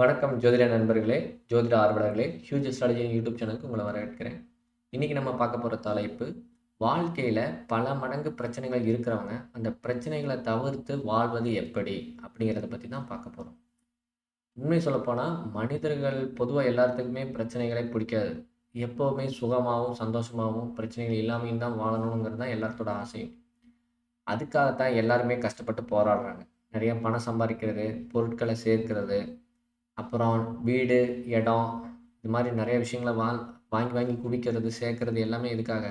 வணக்கம் ஜோதிட நண்பர்களே ஜோதிட ஆர்வலர்களே ஹியூஜ் ஸ்ட்ராலஜி யூடியூப் சேனலுக்கு உங்களை வரவேற்கிறேன். இன்றைக்கி நம்ம பார்க்க போகிற தலைப்பு வாழ்க்கையில் பல மடங்கு பிரச்சனைகள் இருக்கிறவங்க அந்த பிரச்சனைகளை தவிர்த்து வாழ்வது எப்படி? அப்படிங்கிறத பற்றி தான் பார்க்க போகிறோம் உண்மை சொல்லப்போனால் மனிதர்கள் பொதுவாக எல்லாத்துக்குமே பிரச்சனைகளே பிடிக்காது. எப்போவுமே சுகமாகவும் சந்தோஷமாகவும் பிரச்சனைகள் இல்லாமையும் தான் வாழணுங்கிறது தான் எல்லாத்தோட ஆசையும். அதுக்காகத்தான் எல்லாருமே கஷ்டப்பட்டு போராடுறாங்க. நிறைய பணம் சம்பாதிக்கிறது பொருட்களை சேர்க்கிறது அப்புறம் வீடு இடம் இது மாதிரி நிறைய விஷயங்களை வா வாங்கி வாங்கி குவிக்கிறது சேர்க்கறது எல்லாமே எதுக்காக?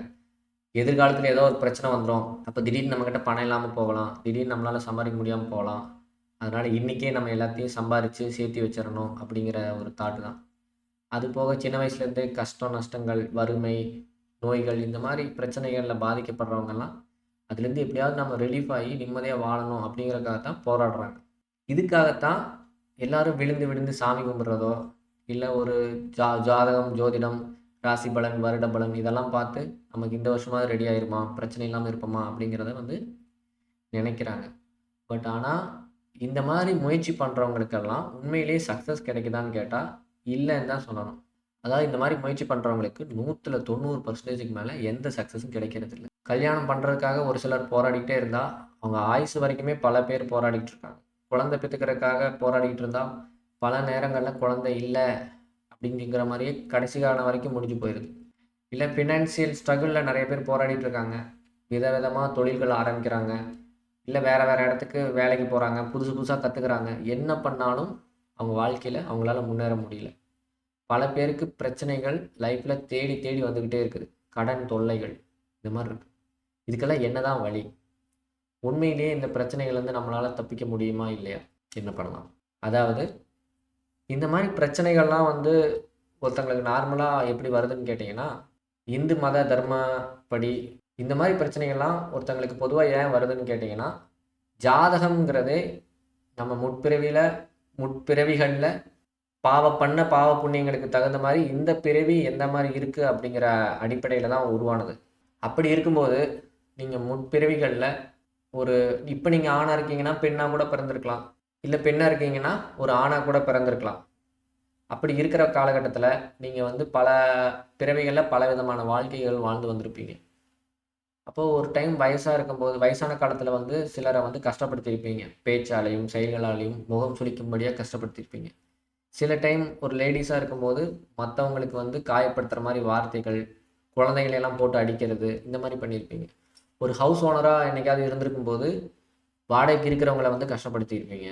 எதிர்காலத்தில் ஏதோ ஒரு பிரச்சனை வந்துடும் அப்போ திடீர்னு நம்மக்கிட்ட பணம் இல்லாமல் போகலாம். திடீர்னு நம்மளால் சம்பாதிக்க முடியாமல் போகலாம். அதனால் இன்றைக்கே நம்ம எல்லாத்தையும் சம்பாரித்து சேர்த்து வச்சிடணும் அப்படிங்கிற ஒரு தாட்டு தான். அது போக சின்ன வயசுலேருந்தே கஷ்டம் நஷ்டங்கள் வறுமை நோய்கள் இந்த மாதிரி பிரச்சனைகளில் பாதிக்கப்படுறவங்கெல்லாம் அதுலேருந்து எப்படியாவது நம்ம ரிலீஃப் ஆகி நிம்மதியாக வாழணும் அப்படிங்கிறதுக்காக தான் போராடுறாங்க. இதுக்காகத்தான் எல்லாரும் விழுந்து விழுந்து சாமி கும்பிட்றதோ இல்லை ஒரு ஜா ஜாதகம் ஜோதிடம் ராசி பலன் வருட பலன் இதெல்லாம் பார்த்து நமக்கு இந்த வருஷமாவது ரெடி ஆயிருமா? பிரச்சனை இல்லாமல் இருப்போமா? அப்படிங்கிறத வந்து நினைக்கிறாங்க. பட் ஆனால் இந்த மாதிரி முயற்சி பண்ணுறவங்களுக்கெல்லாம் உண்மையிலேயே சக்ஸஸ் கிடைக்குதான்னு கேட்டால் இல்லைன்னு தான் சொல்லணும். அதாவது இந்த மாதிரி முயற்சி பண்ணுறவங்களுக்கு நூற்றில் தொண்ணூறு பர்சன்டேஜுக்கு மேலே எந்த சக்ஸஸும் கிடைக்கிறது இல்லை. கல்யாணம் பண்ணுறதுக்காக ஒரு சிலர் போராடிக்கிட்டே இருந்தால் அவங்க ஆயுசு வரைக்குமே பல பேர் போராடிக்கிட்டு இருக்காங்க. குழந்தை பெற்றுக்கிறதுக்காக போராடிக்கிட்டு இருந்தால் பல நேரங்களில் குழந்தை இல்லை அப்படிங்கிற மாதிரியே கடைசி காலம் வரைக்கும் முடிஞ்சு போயிடுது இல்லை ஃபினான்சியல் ஸ்ட்ரகிளில் நிறைய பேர் போராடிட்டு இருக்காங்க. விதவிதமாக தொழில்கள் ஆரம்பிக்கிறாங்க. இல்லை வேறு வேறு இடத்துக்கு வேலைக்கு போகிறாங்க புதுசு புதுசாக கற்றுக்குறாங்க என்ன பண்ணாலும் அவங்க வாழ்க்கையில் அவங்களால முன்னேற முடியல. பல பேருக்கு பிரச்சனைகள் லைஃப்பில் தேடி தேடி வந்துக்கிட்டே இருக்குது. கடன் தொல்லைகள் இந்த மாதிரி இருக்குது இதுக்கெல்லாம் என்ன தான் வழி? உண்மையிலேயே இந்த பிரச்சனைகள்லேருந்து நம்மளால் தப்பிக்க முடியுமா இல்லையா? என்ன பண்ணலாம்? அதாவது இந்த மாதிரி பிரச்சனைகள்லாம் வந்து ஒருத்தங்களுக்கு நார்மலாக எப்படி வருதுன்னு கேட்டிங்கன்னா இந்து மத தர்மப்படி இந்த மாதிரி பிரச்சனைகள்லாம் ஒருத்தங்களுக்கு பொதுவாக ஏன் வருதுன்னு கேட்டிங்கன்னா ஜாதகம்ங்கிறதே நம்ம முற்பிறவியில் முற்பிறவிகளில் பாவ பண்ண பாவ புண்ணியங்களுக்கு தகுந்த மாதிரி இந்த பிறவி எந்த மாதிரி இருக்குது அப்படிங்கிற அடிப்படையில் தான் உருவானது. அப்படி இருக்கும்போது நீங்கள் முற்பிறவிகளில் ஒரு இப்போ நீங்கள் ஆணாக இருக்கீங்கன்னா பெண்ணாக கூட பிறந்திருக்கலாம். இல்லை பெண்ணாக இருக்கீங்கன்னா ஒரு ஆணாக கூட பிறந்திருக்கலாம். அப்படி இருக்கிற காலகட்டத்தில் நீங்கள் வந்து பல பிறவிகளில் பல விதமான வாழ்க்கைகள் வாழ்ந்து வந்திருப்பீங்க. அப்போது ஒரு டைம் வயசாக இருக்கும்போது வயசான காலத்தில் வந்து சிலரை வந்து கஷ்டப்படுத்தியிருப்பீங்க. பேச்சாலையும் செயல்களாலையும் முகம் சுளிக்கும்படியாக கஷ்டப்படுத்தியிருப்பீங்க. சில டைம் ஒரு லேடிஸாக இருக்கும்போது மற்றவங்களுக்கு வந்து காயப்படுத்துகிற மாதிரி வார்த்தைகள் குழந்தைகளெல்லாம் போட்டு அடிக்கிறது இந்த மாதிரி பண்ணியிருப்பீங்க. ஒரு ஹவுஸ் ஓனராக என்னைக்காவது இருந்திருக்கும் போது வாடகைக்கு இருக்கிறவங்கள வந்து கஷ்டப்படுத்தியிருப்பீங்க.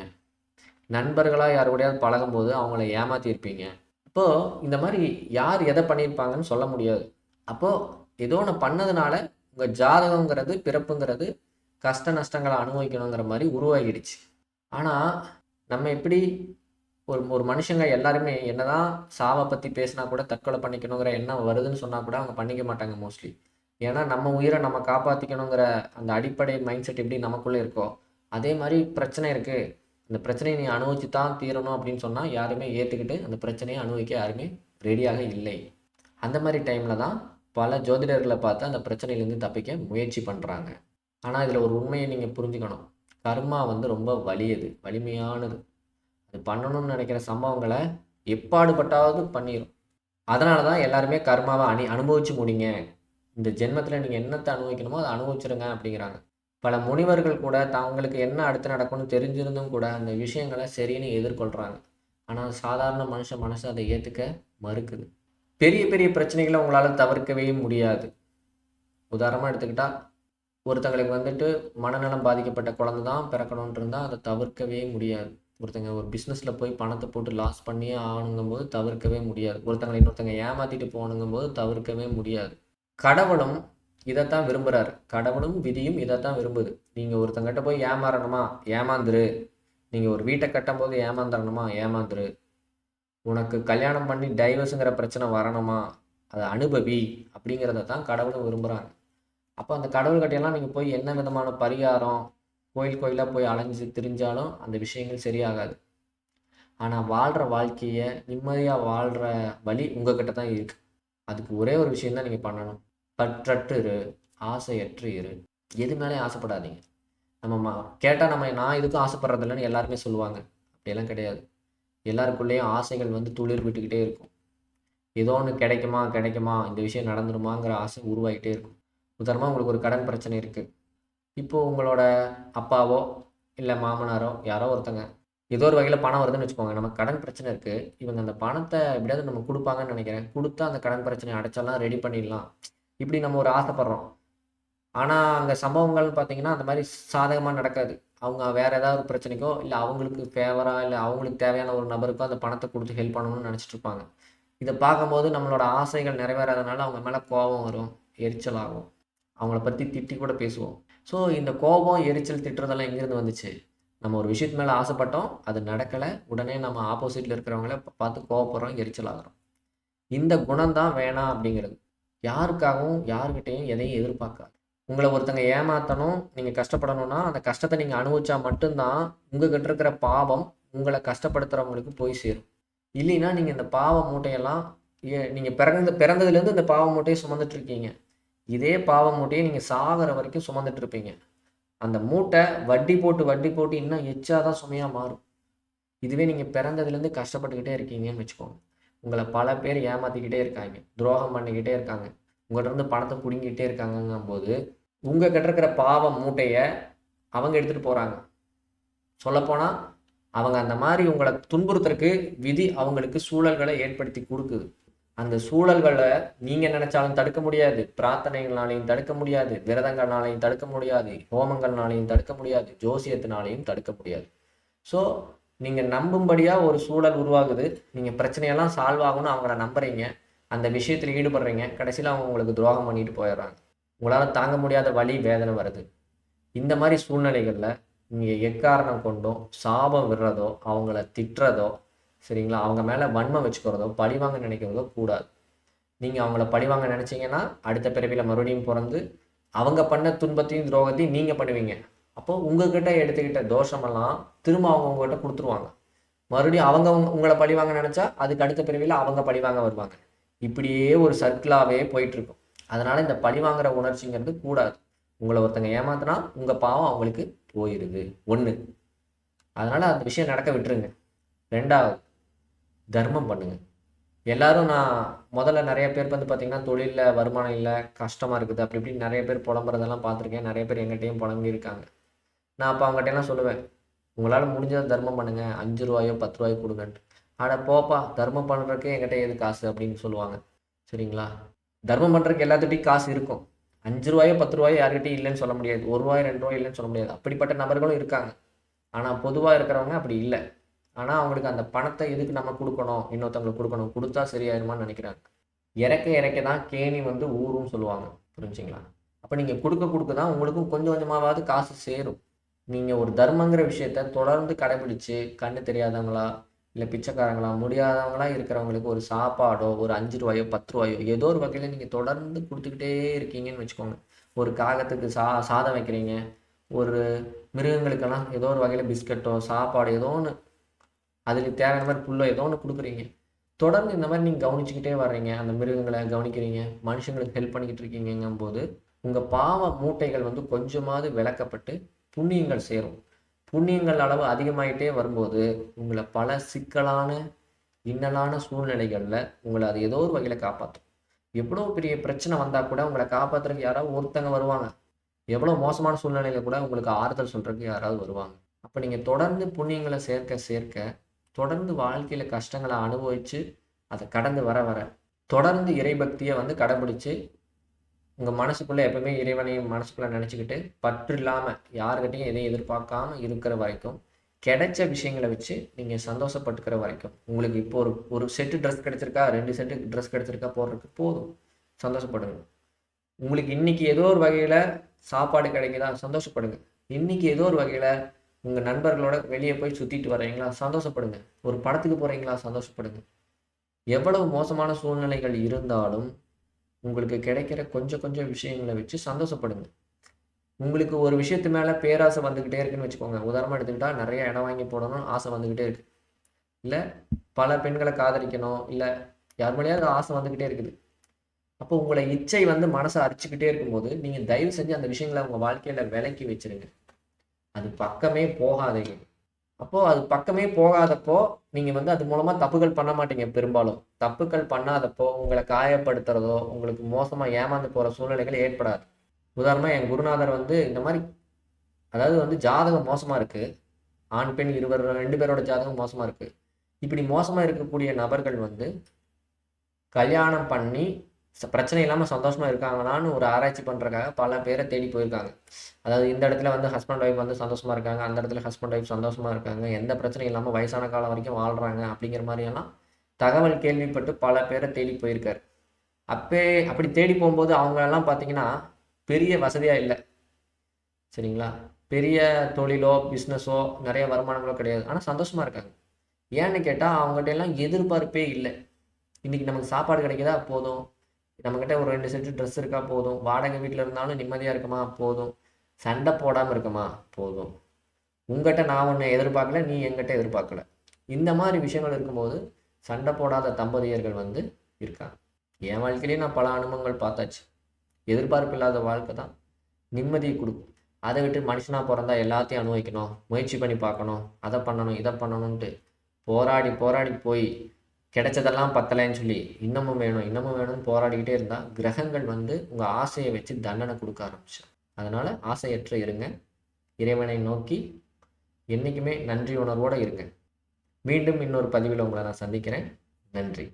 நண்பர்களாக யார் கூடயாவது பழகும்போது அவங்கள ஏமாற்றியிருப்பீங்க அப்போது இந்த மாதிரி யார் எதை பண்ணியிருப்பாங்கன்னு சொல்ல முடியாது. அப்போது ஏதோ ஒன்று பண்ணதுனால உங்கள் ஜாதகங்கிறது பிறப்புங்கிறது கஷ்ட நஷ்டங்களை அனுபவிக்கணுங்கிற மாதிரி உருவாகிடுச்சு ஆனால் நம்ம எப்படி ஒரு ஒரு மனுஷங்க எல்லாருமே என்னதான் சாவை பற்றி பேசினா கூட தற்கொலை பண்ணிக்கணுங்கிற எண்ணம் வருதுன்னு சொன்னால் கூட அவங்க பண்ணிக்க மாட்டாங்க மோஸ்ட்லி ஏன்னா நம்ம உயிரை நம்ம காப்பாற்றிக்கணுங்கிற அந்த அடிப்படை மைண்ட் செட் எப்படி நமக்குள்ளே இருக்கோ அதே மாதிரி பிரச்சனை இருக்குது இந்த பிரச்சனையை நீ அனுபவிச்சு தான் தீரணும் அப்படின்னு சொன்னால் யாருமே ஏற்றுக்கிட்டு அந்த பிரச்சனையை அனுபவிக்க யாருமே ரெடியாக இல்லை. அந்த மாதிரி டைமில் தான் பல ஜோதிடர்களை பார்த்து அந்த பிரச்சனையிலேருந்து தப்பிக்க முயற்சி பண்ணுறாங்க ஆனால் இதில் ஒரு உண்மையை நீங்கள் புரிஞ்சுக்கணும். கர்மா வந்து ரொம்ப வலியது வலிமையானது. அது பண்ணணும்னு நினைக்கிற சம்பவங்களை எப்பாடுபட்டாவது பண்ணிடும் அதனால தான் எல்லாருமே கர்மாவை அணி அனுபவிச்சு முடிங்க. இந்த ஜென்மத்தில் நீங்கள் என்னத்தை அனுபவிக்கணுமோ அதை அனுபவிச்சிருங்க அப்படிங்கிறாங்க. பல முனிவர்கள் கூட தங்களுக்கு என்ன அடுத்து நடக்கும்னு தெரிஞ்சிருந்தும் கூட அந்த விஷயங்களை சரின்னு எதிர்கொள்கிறாங்க ஆனால் சாதாரண மனுஷ மனசு அதை ஏற்றுக்க மறுக்குது. பெரிய பெரிய பிரச்சனைகளை உங்களால் தவிர்க்கவே முடியாது. உதாரணமாக எடுத்துக்கிட்டால் ஒருத்தங்களுக்கு வந்துட்டு மனநலம் பாதிக்கப்பட்ட குழந்தை தான் பிறக்கணுன்ட்டு இருந்தால் அதை தவிர்க்கவே முடியாது. ஒருத்தங்க ஒரு பிஸ்னஸில் போய் பணத்தை போட்டு லாஸ் பண்ணியே ஆகணுங்கும்போது தவிர்க்கவே முடியாது. ஒருத்தங்களை இன்னொருத்தங்க ஏமாற்றிட்டு போகணுங்கும்போது தவிர்க்கவே முடியாது. கடவுளும் இதைத்தான் விரும்புகிறாரு கடவுளும் விதியும் இதைத்தான் விரும்புது. நீங்கள் ஒருத்தங்கிட்ட போய் ஏமாறணுமா? ஏமாந்துரு. நீங்கள் ஒரு வீட்டை கட்டும்போது ஏமாந்துடணுமா ஏமாந்துரு. உனக்கு கல்யாணம் பண்ணி டைவர்ஸுங்கிற பிரச்சனை வரணுமா? அதை அனுபவி அப்படிங்கிறத தான் கடவுளும் விரும்புகிறாங்க அப்போ அந்த கடவுள்கிட்டையெல்லாம் நீங்கள் போய் என்ன விதமான பரிகாரம் கோயில் கோயிலாக போய் அலைஞ்சு திரிஞ்சாலும் அந்த விஷயங்கள் சரியாகாது. ஆனால் வாழ்கிற வாழ்க்கையை நிம்மதியாக வாழ்கிற வழி உங்ககிட்ட தான் இருக்குது அதுக்கு ஒரே ஒரு விஷயந்தான் நீங்கள் பண்ணணும். பற்றற்று இரு ஆசையற்று இரு. எது மேலே ஆசைப்படாதீங்க. நம்ம மா கேட்டால் நம்ம நான் இதுக்கும் ஆசைப்படுறதில்லன்னு எல்லாருமே சொல்லுவாங்க. அப்படியெல்லாம் கிடையாது. எல்லாருக்குள்ளேயும் ஆசைகள் வந்து துளிர் விட்டுக்கிட்டே இருக்கும். ஏதோ ஒன்று கிடைக்குமா கிடைக்குமா இந்த விஷயம் நடந்துருமாங்கிற ஆசை உருவாகிட்டே இருக்கும். உதாரணமாக உங்களுக்கு ஒரு கடன் பிரச்சனை இருக்குது இப்போது உங்களோட அப்பாவோ இல்லை மாமனாரோ யாரோ ஒருத்தங்க ஏதோ ஒரு வகையில் பணம் வருதுன்னு வச்சுக்கோங்க. நம்ம கடன் பிரச்சனை இருக்குது இவங்க அந்த பணத்தை எப்படியாவது நம்ம கொடுப்பாங்கன்னு நினைக்கிறேன். கொடுத்தா அந்த கடன் பிரச்சனையை அடைச்சாலாம் ரெடி பண்ணிடலாம். இப்படி நம்ம ஒரு ஆசைப்படுறோம். ஆனால் அங்கே சம்பவங்கள் பார்த்தீங்கன்னா அந்த மாதிரி சாதகமாக நடக்காது. அவங்க வேறு ஏதாவது ஒரு பிரச்சனைக்கோ இல்லை அவங்களுக்கு ஃபேவராக இல்லை அவங்களுக்கு தேவையான ஒரு நபருக்கோ அந்த பணத்தை கொடுத்து ஹெல்ப் பண்ணணும்னு நினச்சிட்டு இருப்பாங்க. இதை பார்க்கும்போது நம்மளோட ஆசைகள் நிறைவேறாதனால அவங்க மேலே கோபம் வரும் எரிச்சல் ஆகும். அவங்கள பற்றி திட்டி கூட பேசுவோம். ஸோ இந்த கோபம் எரிச்சல் திட்டுறதெல்லாம் எங்கேருந்து வந்துச்சு? நம்ம ஒரு விஷயத்து மேலே ஆசைப்பட்டோம் அது நடக்கலை. உடனே நம்ம ஆப்போசிட்டில் இருக்கிறவங்கள பார்த்து கோவப்படுறோம் எரிச்சல் ஆகிறோம். இந்த குணம் தான் வேணாம் அப்படிங்கிறது. யாருக்காகவும் யாருக்கிட்டையும் எதையும் எதிர்பார்க்காது. உங்களை ஒருத்தங்க ஏமாற்றணும் நீங்கள் கஷ்டப்படணும்னா அந்த கஷ்டத்தை நீங்கள் அனுபவிச்சா மட்டும்தான் உங்ககிட்ட இருக்கிற பாவம் உங்களை கஷ்டப்படுத்துகிறவங்களுக்கு போய் சேரும். இல்லைன்னா நீங்கள் இந்த பாவ மூட்டையெல்லாம் நீங்கள் பிறந்த பிறந்ததுலேருந்து இந்த பாவ மூட்டையை சுமந்துட்டு இருக்கீங்க இதே பாவ மூட்டையை நீங்கள் சாகிற வரைக்கும் சுமந்துட்டு இருப்பீங்க அந்த மூட்டை வட்டி போட்டு வட்டி போட்டு இன்னும் எச்சாதான் சுமையாக மாறும். இதுவே நீங்கள் பிறந்ததுலேருந்து கஷ்டப்பட்டுக்கிட்டே இருக்கீங்கன்னு வச்சுக்கோங்க. உங்களை பல பேர் ஏமாற்றிக்கிட்டே இருக்காங்க. துரோகம் பண்ணிக்கிட்டே இருக்காங்க. உங்கள்கிட்ட இருந்து பணத்தை பிடுங்கிக்கிட்டே இருக்காங்கங்கும் போது உங்கள் கிட்ட இருக்கிற பாவம் மூட்டையை அவங்க எடுத்துகிட்டு போகிறாங்க சொல்லப்போனால் அவங்க அந்த மாதிரி உங்களை துன்புறுத்துறதுக்கு விதி அவங்களுக்கு சூழல்களை ஏற்படுத்தி கொடுக்குது. அந்த சூழல்களை நீங்கள் நினச்சாலும் தடுக்க முடியாது. பிரார்த்தனைகள்னாலையும் தடுக்க முடியாது. விரதங்கள்னாலையும் தடுக்க முடியாது. ஹோமங்கள்னாலையும் தடுக்க முடியாது. ஜோசியத்தினாலையும் தடுக்க முடியாது. ஸோ நீங்கள் நம்பும்படியாக ஒரு சூழல் உருவாகுது. நீங்கள் பிரச்சனையெல்லாம் சால்வ் ஆகும்னு அவங்கள நம்புறீங்க. அந்த விஷயத்தில் ஈடுபடுறீங்க. கடைசியில் அவங்க உங்களுக்கு துரோகம் பண்ணிட்டு போயிடுறாங்க. உங்களால் தாங்க முடியாத வழி வேதனை வருது. இந்த மாதிரி சூழ்நிலைகளில் நீங்கள் எக்காரணம் கொண்டும் சாபம் விடுறதோ அவங்கள திட்டுறதோ சரிங்களா? அவங்க மேலே வன்மம் வச்சுக்கிறதோ பழிவாங்க நினைக்கிறதோ கூடாது. நீங்கள் அவங்கள பழிவாங்க நினச்சிங்கன்னா அடுத்த பிறவியில் மறுபடியும் பிறந்து அவங்க பண்ண துன்பத்தையும் துரோகத்தையும் நீங்கள் பண்ணுவீங்க. அப்போ உங்ககிட்ட எடுத்துக்கிட்ட தோஷமெல்லாம் திரும்ப அவங்க உங்ககிட்ட கொடுத்துருவாங்க. மறுபடியும் அவங்க உங்களை பழிவாங்க நினச்சா அதுக்கு அடுத்த பிரிவில் அவங்க பழிவாங்க வருவாங்க. இப்படியே ஒரு சர்க்கிளாகவே போயிட்டுருக்கும். அதனால் இந்த பழிவாங்குற உணர்ச்சிங்கிறது கூடாது. உங்களை ஒருத்தங்க ஏமாத்தினா உங்கள் பாவம் அவங்களுக்கு போயிடுது ஒன்று அதனால் அந்த விஷயம் நடக்க விட்டுருங்க. ரெண்டாவது தர்மம் பண்ணுங்க. எல்லாரும் நான் முதல்ல நிறைய பேர் வந்து பார்த்தீங்கன்னா தொழிலில் வருமானம் இல்லை கஷ்டமாக இருக்குது. அப்படி இப்படி நிறைய பேர் புலம்புறதெல்லாம் பார்த்துருக்கேன் நிறைய பேர் எங்கிட்டையும் புலம்பி இருக்காங்க நான் அப்போ அவங்ககிட்டலாம் சொல்லுவேன் உங்களால் முடிஞ்சதை தர்மம் பண்ணுங்கள் அஞ்சு ரூபாயோ பத்து ரூபாயோ கொடுங்கன்ட்டு. ஆனால் போப்பா தர்மம் பண்ணுறதுக்கு என்கிட்ட எது காசு? அப்படின்னு சொல்லுவாங்க. சரிங்களா? தர்மம் பண்ணுறதுக்கு எல்லாத்துட்டையும் காசு இருக்கும். அஞ்சு ரூபாயோ பத்து ரூபாயோ யார்கிட்டையும் இல்லைன்னு சொல்ல முடியாது. ஒரு ரூபாய் ரெண்டு ரூபாய் இல்லைன்னு சொல்ல முடியாது. அப்படிப்பட்ட நபர்களும் இருக்காங்க. ஆனால் பொதுவாக இருக்கிறவங்க அப்படி இல்லை. ஆனால் அவங்களுக்கு அந்த பணத்தை எதுக்கு நம்ம கொடுக்கணும்? இன்னொருத்தவங்களுக்கு கொடுக்கணும். கொடுத்தா சரியாயிருமான்னு நினைக்கிறாங்க. இறக்க இறக்க தான் கேணி வந்து ஊரும் சொல்லுவாங்க. புரிஞ்சுங்களா? அப்போ நீங்கள் கொடுக்க கொடுக்க தான் உங்களுக்கும் கொஞ்சம் கொஞ்சமாவது காசு சேரும். நீங்கள் ஒரு தர்மங்கிற விஷயத்த தொடர்ந்து கடைபிடிச்சு கண்ணு தெரியாதவங்களா இல்லை பிச்சைக்காரங்களா முடியாதவங்களா இருக்கிறவங்களுக்கு ஒரு சாப்பாடோ ஒரு அஞ்சு ரூபாயோ பத்து ரூபாயோ ஏதோ ஒரு வகையில் நீங்கள் தொடர்ந்து கொடுத்துக்கிட்டே இருக்கீங்கன்னு வச்சுக்கோங்க. ஒரு காகத்துக்கு சா சாதம் வைக்கிறீங்க ஒரு மிருகங்களுக்கெல்லாம் ஏதோ ஒரு வகையில் பிஸ்கட்டோ சாப்பாடு ஏதோ ஒன்று அதுக்கு தேவையான மாதிரி புல்லோ ஏதோ ஒன்று கொடுக்குறீங்க. தொடர்ந்து இந்த மாதிரி நீங்கள் கவனிச்சுக்கிட்டே வர்றீங்க அந்த மிருகங்களை கவனிக்கிறீங்க மனுஷங்களுக்கு ஹெல்ப் பண்ணிக்கிட்டு இருக்கீங்கங்கும்போது உங்கள் பாவ மூட்டைகள் வந்து கொஞ்சமாவது விளக்கப்பட்டு புண்ணியங்கள் சேரும். புண்ணியங்கள் அளவு அதிகமாயிட்டே வரும்போது உங்களை பல சிக்கலான இன்னலான சூழ்நிலைகளில் உங்களை அது ஏதோ ஒரு வகையில் காப்பாற்றும் எவ்வளோ பெரிய பிரச்சனை வந்தால் கூட உங்களை காப்பாற்றுறதுக்கு யாராவது ஒருத்தங்க வருவாங்க. எவ்வளோ மோசமான சூழ்நிலையில கூட உங்களுக்கு ஆறுதல் சொல்கிறதுக்கு யாராவது வருவாங்க. அப்போ நீங்கள் தொடர்ந்து புண்ணியங்களை சேர்க்க சேர்க்க தொடர்ந்து வாழ்க்கையில் கஷ்டங்களை அனுபவித்து அதை கடந்து வர வர தொடர்ந்து இறைபக்தியை வந்து கடைபிடிச்சு உங்கள் மனசுக்குள்ளே எப்பவுமே இறைவனையும் மனசுக்குள்ளே நினச்சிக்கிட்டு பற்று இல்லாமல் யாருக்கிட்டையும் எதையும் எதிர்பார்க்காம இருக்கிற வரைக்கும் கிடைச்ச விஷயங்களை வச்சு நீங்கள் சந்தோஷப்பட்டுக்கிற வரைக்கும். உங்களுக்கு இப்போ ஒரு ஒரு செட்டு ட்ரெஸ் கிடைச்சிருக்கா ரெண்டு செட்டு ட்ரெஸ் கிடைச்சிருக்கா போடுறதுக்கு போதும். சந்தோஷப்படுங்க. உங்களுக்கு இன்னைக்கு ஏதோ ஒரு வகையில் சாப்பாடு கிடைக்குதா சந்தோஷப்படுங்க. இன்னைக்கு ஏதோ ஒரு வகையில் உங்கள் நண்பர்களோட வெளியே போய் சுற்றிட்டு வர்றீங்களா சந்தோஷப்படுங்க. ஒரு படத்துக்கு போகிறீங்களா சந்தோஷப்படுங்க. எவ்வளவு மோசமான சூழ்நிலைகள் இருந்தாலும் உங்களுக்கு கிடைக்கிற கொஞ்சம் கொஞ்சம் விஷயங்களை வச்சு சந்தோஷப்படுங்க. உங்களுக்கு ஒரு விஷயத்து மேலே பேராசை வந்துக்கிட்டே இருக்குன்னு வச்சுக்கோங்க. உதாரணமாக எடுத்துக்கிட்டால் நிறைய இடம் வாங்கி போடணும் ஆசை வந்துக்கிட்டே இருக்கு. இல்லை பல பெண்களை காதலிக்கணும். இல்லை யார் மேலேயாவது ஆசை வந்துக்கிட்டே இருக்குது. அப்போ உங்களை இச்சை வந்து மனசை அரிச்சுக்கிட்டே இருக்கும்போது நீங்கள் தயவு செஞ்சு அந்த விஷயங்களை உங்கள் வாழ்க்கையில் விலக்கி வச்சிருங்க. அது பக்கமே போகாதீங்க. அப்போது அது பக்கமே போகாதப்போ நீங்கள் வந்து அது மூலமாக தப்புகள் பண்ண மாட்டீங்க பெரும்பாலும். தப்புகள் பண்ணாதப்போ உங்களை காயப்படுத்துறதோ உங்களுக்கு மோசமாக ஏமாந்து போகிற சூழ்நிலைகள் ஏற்படாது. உதாரணமாக என் குருநாதர் வந்து இந்த மாதிரி அதாவது வந்து ஜாதகம் மோசமாக இருக்குது ஆண் பெண் இருவர் ரெண்டு பேரோட ஜாதகம் மோசமாக இருக்குது இப்படி மோசமாக இருக்கக்கூடிய நபர்கள் வந்து கல்யாணம் பண்ணி பிரச்சனை இல்லாமல் சந்தோஷமாக இருக்காங்களான்னு ஒரு ஆராய்ச்சி பண்ணுறக்காக பல பேரை தேடி போயிருக்காங்க. அதாவது இந்த இடத்துல வந்து ஹஸ்பண்ட் ஒய்ஃப் வந்து சந்தோஷமாக இருக்காங்க அந்த இடத்துல ஹஸ்பண்ட் ஒய்ஃப் சந்தோஷமாக இருக்காங்க எந்த பிரச்சனையும் இல்லாமல் வயசான காலம் வரைக்கும் வாழ்கிறாங்க அப்படிங்கிற மாதிரியெல்லாம் தகவல் கேள்விப்பட்டு பல பேரை தேடி போயிருக்காரு. அப்பே அப்படி தேடி போகும்போது அவங்களெல்லாம் பார்த்தீங்கன்னா பெரிய வசதியாக இல்லை. சரிங்களா? பெரிய தொழிலோ பிஸ்னஸோ நிறைய வருமானங்களோ கிடையாது. ஆனால் சந்தோஷமாக இருக்காங்க. ஏன்னு கேட்டால் அவங்ககிட்ட எல்லாம் எதிர்பார்ப்பே இல்லை. இன்றைக்கி நமக்கு சாப்பாடு கிடைக்குதா? போதும். நம்மக்கிட்ட ஒரு ரெண்டு செட்டு ட்ரெஸ் இருக்கா போதும். வாடகை வீட்டில் இருந்தாலும் நிம்மதியாக இருக்குமா? போதும். சண்டை போடாமல் இருக்குமா? போதும். உங்ககிட்ட நான் ஒன்று எதிர்பார்க்கல நீ எங்கிட்ட எதிர்பார்க்கல. இந்த மாதிரி விஷயங்கள் இருக்கும்போது சண்டை போடாத தம்பதியர்கள் வந்து இருக்காங்க. என் வாழ்க்கையிலேயே நான் பல அனுபவங்கள் பார்த்தாச்சு. எதிர்பார்ப்பு இல்லாத வாழ்க்கை தான் நிம்மதியை கொடுக்கும். அதை விட்டு மனுஷனாக பிறந்தா எல்லாத்தையும் அனுபவிக்கணும். முயற்சி பண்ணி பார்க்கணும். அதை பண்ணணும் இதை பண்ணணுன்ட்டு போராடி போராடி போய் கிடைச்சதெல்லாம் பத்தலைன்னு சொல்லி இன்னமும் வேணும் இன்னமும் வேணும்னு போராடிக்கிட்டே இருந்தால் கிரகங்கள் வந்து உங்கள் ஆசையை வச்சு தண்டனை கொடுக்க ஆரம்பிச்சிடும் அதனால் ஆசையற்ற இருங்க. இறைவனை நோக்கி என்றைக்குமே நன்றி உணர்வோடு இருங்க. மீண்டும் இன்னொரு பதிவில் உங்களை நான் சந்திக்கிறேன். நன்றி.